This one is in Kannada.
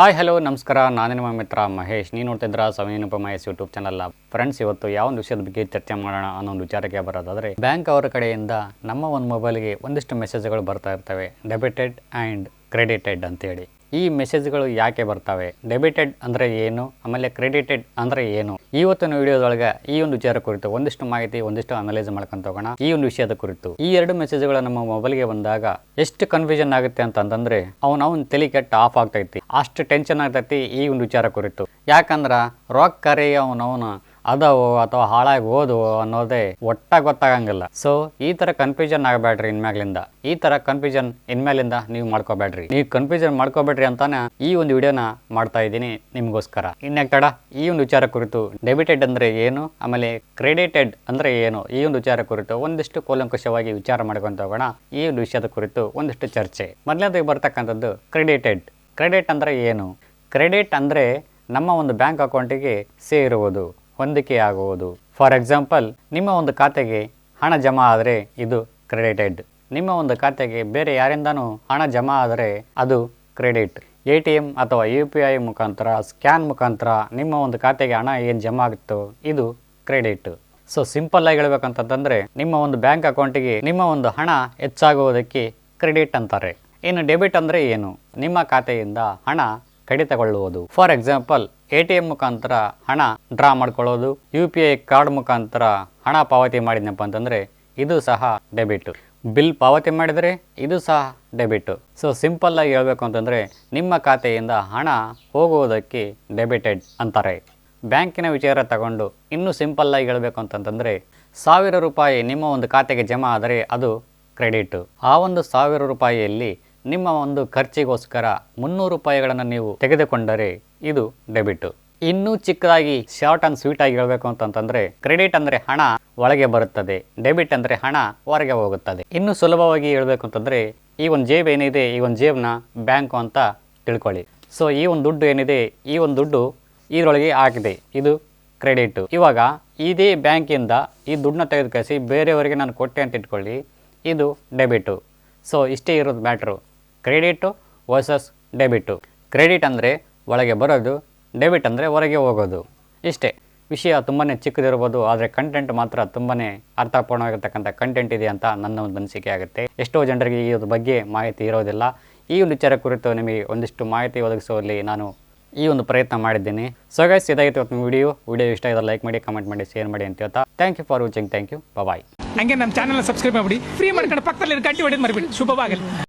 ಹಾಯ್ ಹಲೋ ನಮಸ್ಕಾರ. ನಾನು ನಿಮ್ಮ ಮಿತ್ರ ಮಹೇಶ್. ನೀವು ನೋಡ್ತಿದ್ರ ಸವಿನೂಪ ಮಹೇಶ್ ಯೂಟ್ಯೂಬ್ ಚಾನಲ್ ಫ್ರೆಂಡ್ಸ್ ಇವತ್ತು ಯಾವ ಒಂದು ವಿಷಯದ ಬಗ್ಗೆ ಚರ್ಚೆ ಮಾಡೋಣ ಅನ್ನೋ ಒಂದು ವಿಚಾರಕ್ಕೆ ಬರೋದಾದರೆ ಬ್ಯಾಂಕ್ ಅವರ ಕಡೆಯಿಂದ ನಮ್ಮ ಒಂದು ಮೊಬೈಲ್ಗೆ ಒಂದಿಷ್ಟು ಮೆಸೇಜ್ಗಳು ಬರ್ತಾ ಇರ್ತವೆ. ಡೆಬಿಟೆಡ್ ಆ್ಯಂಡ್ ಕ್ರೆಡಿಟೆಡ್ ಅಂತೇಳಿ ಈ ಮೆಸೇಜ್ಗಳು ಯಾಕೆ ಬರ್ತವೆ? ಡೆಬಿಟೆಡ್ ಅಂದರೆ ಏನು? ಆಮೇಲೆ ಕ್ರೆಡಿಟೆಡ್ ಅಂದರೆ ಏನು? ಇವತ್ತಿನ ವಿಡಿಯೋದೊಳಗೆ ಈ ಒಂದು ವಿಚಾರ ಕುರಿತು ಒಂದಿಷ್ಟು ಮಾಹಿತಿ, ಒಂದಿಷ್ಟು ಅನಲೈಸ್ ಮಾಡ್ಕೊಂತ ಹೋಗೋಣ. ಈ ಒಂದು ವಿಷಯದ ಕುರಿತು. ಈ ಎರಡು ಮೆಸೇಜ್ಗಳು ನಮ್ಮ ಮೊಬೈಲ್ಗೆ ಬಂದಾಗ ಎಷ್ಟು ಕನ್ಫ್ಯೂಷನ್ ಆಗುತ್ತೆ ಅಂತಂದ್ರೆ ಅವನ ಅವ್ನ ತಲೆ ಕೆಟ್ಟ ಆಫ್ ಆಗ್ತೈತಿ. ಅಷ್ಟು ಟೆನ್ಷನ್ ಆಗ್ತೈತಿ ಈ ಒಂದು ವಿಚಾರ ಕುರಿತು. ಯಾಕಂದ್ರ ರೊಕ್ಕ ಕರೆ ಅವನವನ ಅದಾವೋ ಅಥವಾ ಹಾಳಾಗಿ ಹೋದವು ಅನ್ನೋದೇ ಒಟ್ಟ ಗೊತ್ತಾಗಂಗಿಲ್ಲ. ಸೊ ಈ ತರ ಕನ್ಫ್ಯೂಷನ್ ಆಗಬೇಡ್ರಿ ಇನ್ಮ್ಯಾಗ್ಲಿಂದ. ಈ ತರ ಕನ್ಫ್ಯೂಷನ್ ಇನ್ಮೇಲಿಂದ ನೀವು ಮಾಡ್ಕೋಬೇಡ್ರಿ. ನೀವು ಕನ್ಫ್ಯೂಷನ್ ಮಾಡ್ಕೋಬೇಡ್ರಿ ಅಂತಾನೆ ಈ ಒಂದು ವಿಡಿಯೋನ ಮಾಡ್ತಾ ಇದ್ದೀನಿ ನಿಮಗೋಸ್ಕರ. ತಡ, ಈ ಒಂದು ವಿಚಾರ ಕುರಿತು ಡೆಬಿಟೆಡ್ ಅಂದ್ರೆ ಏನು, ಆಮೇಲೆ ಕ್ರೆಡಿಟೆಡ್ ಅಂದ್ರೆ ಏನು, ಈ ಒಂದು ವಿಚಾರ ಕುರಿತು ಒಂದಿಷ್ಟು ಕೂಲಂಕುಷವಾಗಿ ವಿಚಾರ ಮಾಡ್ಕೊಂತ ಹೋಗೋಣ. ಈ ಒಂದು ವಿಷಯದ ಕುರಿತು ಒಂದಿಷ್ಟು ಚರ್ಚೆ. ಮೊದಲನೇದಾಗಿ ಬರ್ತಕ್ಕಂಥದ್ದು ಕ್ರೆಡಿಟೆಡ್ ಕ್ರೆಡಿಟ್ ಅಂದ್ರೆ ಏನು? ಕ್ರೆಡಿಟ್ ಅಂದ್ರೆ ನಮ್ಮ ಒಂದು ಬ್ಯಾಂಕ್ ಅಕೌಂಟಿಗೆ ಸೇರುವುದು ಹೊಂದಿಕೆಯಾಗುವುದು. ಫಾರ್ ಎಕ್ಸಾಂಪಲ್ ನಿಮ್ಮ ಒಂದು ಖಾತೆಗೆ ಹಣ ಜಮಾ ಆದರೆ ಇದು ಕ್ರೆಡಿಟೆಡ್ ನಿಮ್ಮ ಒಂದು ಖಾತೆಗೆ ಬೇರೆ ಯಾರಿಂದನೂ ಹಣ ಜಮಾ ಆದರೆ ಅದು ಕ್ರೆಡಿಟ್ ಎ ಟಿ ಎಂ ಅಥವಾ ಯು ಪಿ ಐ ಮುಖಾಂತರ, ಸ್ಕ್ಯಾನ್ ಮುಖಾಂತರ ನಿಮ್ಮ ಒಂದು ಖಾತೆಗೆ ಹಣ ಏನು ಜಮಾ ಆಗುತ್ತೋ ಇದು ಕ್ರೆಡಿಟ್ ಸೊ ಸಿಂಪಲ್ ಆಗಿ ಹೇಳ್ಬೇಕಂತಂದ್ರೆ ನಿಮ್ಮ ಒಂದು ಬ್ಯಾಂಕ್ ಅಕೌಂಟಿಗೆ ನಿಮ್ಮ ಒಂದು ಹಣ ಹೆಚ್ಚಾಗುವುದಕ್ಕೆ ಕ್ರೆಡಿಟ್ ಅಂತಾರೆ. ಇನ್ನು ಡೆಬಿಟ್ ಅಂದರೆ ಏನು? ನಿಮ್ಮ ಖಾತೆಯಿಂದ ಹಣ ಕಡಿತಗೊಳ್ಳುವುದು. For example A T M ಮುಖಾಂತರ ಹಣ ಡ್ರಾ ಮಾಡ್ಕೊಳ್ಳೋದು, ಯು ಪಿ ಐ ಕಾರ್ಡ್ ಮುಖಾಂತರ ಹಣ ಪಾವತಿ ಮಾಡಿದ್ನಪ್ಪ ಅಂತಂದರೆ ಇದು ಸಹ ಡೆಬಿಟ್. ಬಿಲ್ ಪಾವತಿ ಮಾಡಿದರೆ ಇದು ಸಹ ಡೆಬಿಟ್. ಸೊ ಸಿಂಪಲ್ ಆಗಿ ಹೇಳ್ಬೇಕು ಅಂತಂದರೆ ನಿಮ್ಮ ಖಾತೆಯಿಂದ ಹಣ ಹೋಗುವುದಕ್ಕೆ ಡೆಬಿಟೆಡ್ ಅಂತಾರೆ. ಬ್ಯಾಂಕಿನ ವಿಚಾರ ತಗೊಂಡು ಇನ್ನೂ ಸಿಂಪಲ್ ಆಗಿ ಹೇಳಬೇಕು ಅಂತಂತಂದರೆ ಸಾವಿರ ರೂಪಾಯಿ ನಿಮ್ಮ ಒಂದು ಖಾತೆಗೆ ಜಮಾ ಆದರೆ ಅದು ಕ್ರೆಡಿಟ್. ಆ ಒಂದು ಸಾವಿರ ರೂಪಾಯಿಯಲ್ಲಿ ನಿಮ್ಮ ಒಂದು ಖರ್ಚಿಗೋಸ್ಕರ ಮುನ್ನೂರು ರೂಪಾಯಿಗಳನ್ನು ನೀವು ತೆಗೆದುಕೊಂಡರೆ ಇದು ಡೆಬಿಟ್. ಇನ್ನೂ ಚಿಕ್ಕದಾಗಿ ಶಾರ್ಟ್ ಅಂಡ್ ಸ್ವೀಟ್ ಆಗಿ ಹೇಳಬೇಕು ಅಂತಂದ್ರೆ ಕ್ರೆಡಿಟ್ ಅಂದ್ರೆ ಹಣ ಒಳಗೆ ಬರುತ್ತದೆ. ಡೆಬಿಟ್ ಅಂದ್ರೆ ಹಣ ಹೊರಗೆ ಹೋಗುತ್ತದೆ. ಇನ್ನು ಸುಲಭವಾಗಿ ಹೇಳಬೇಕು ಅಂತಂದ್ರೆ, ಈ ಒಂದು ಜೇಬ್ ಏನಿದೆ, ಈ ಒಂದು ಜೇಬ್ನ ಬ್ಯಾಂಕು ಅಂತ ತಿಳ್ಕೊಳ್ಳಿ. ಸೊ ಈ ಒಂದು ದುಡ್ಡು ಏನಿದೆ, ಈ ಒಂದು ದುಡ್ಡು ಇದರೊಳಗೆ ಹಾಕಿದೆ ಇದು ಕ್ರೆಡಿಟ್. ಇವಾಗ ಇದೇ ಬ್ಯಾಂಕಿಂದ ಈ ದುಡ್ಡನ್ನ ತೆಗೆದು ಕಳಿಸಿ ಬೇರೆಯವರಿಗೆ ನಾನು ಕೊಟ್ಟೆ ಅಂತ ಇಟ್ಕೊಳ್ಳಿ, ಇದು ಡೆಬಿಟು. ಸೊ ಇಷ್ಟೇ ಇರೋದು matter. Credit versus debit. Credit ಅಂದರೆ ಒಳಗೆ ಬರೋದು ಡೆಬಿಟ್ ಅಂದರೆ ಹೊರಗೆ ಹೋಗೋದು. ಇಷ್ಟೇ. ವಿಷಯ ತುಂಬಾ ಚಿಕ್ಕದಿರ್ಬೋದು, ಆದರೆ ಕಂಟೆಂಟ್ ಮಾತ್ರ ತುಂಬಾ ಅರ್ಥಪೂರ್ಣವಾಗಿರ್ತಕ್ಕಂಥ ಕಂಟೆಂಟ್ ಇದೆ ಅಂತ ನನ್ನ ಒಂದು ಅನಿಸಿಕೆ ಆಗುತ್ತೆ. ಎಷ್ಟೋ ಜನರಿಗೆ ಈ ಬಗ್ಗೆ ಮಾಹಿತಿ ಇರೋದಿಲ್ಲ. ಈ ಒಂದು ವಿಚಾರ ಕುರಿತು ನಿಮಗೆ ಒಂದಿಷ್ಟು ಮಾಹಿತಿ ಒದಗಿಸುವಲ್ಲಿ ನಾನು ಈ ಒಂದು ಪ್ರಯತ್ನ ಮಾಡಿದ್ದೀನಿ. ಸೊ ಗೈಸ್ ಇದಾಗಿತ್ತು ಇವತ್ತು ವಿಡಿಯೋ ವಿಡಿಯೋ ಇಷ್ಟ ಆಗಿದ್ರೆ ಲೈಕ್ ಮಾಡಿ ಕಮೆಂಟ್ ಮಾಡಿ ಶೇರ್ ಮಾಡಿ ಅಂತ ಹೇಳ್ತಾ. Thank you for watching thank you bye ಹಂಗೆ ನಮ್ಮ ಚಾನಲ್ ಸಬ್ಸ್ಕ್ರೈಬ್ ಮಾಡಿ ಫ್ರೀ ಮಾಡ್ಕೊಂಡು ಪಕ್ಕದಲ್ಲಿ ಗಂಟೆ ಹೊಡೆದು ಮರಿಬಿಡಿ. ಶುಭವಾಗಲಿ.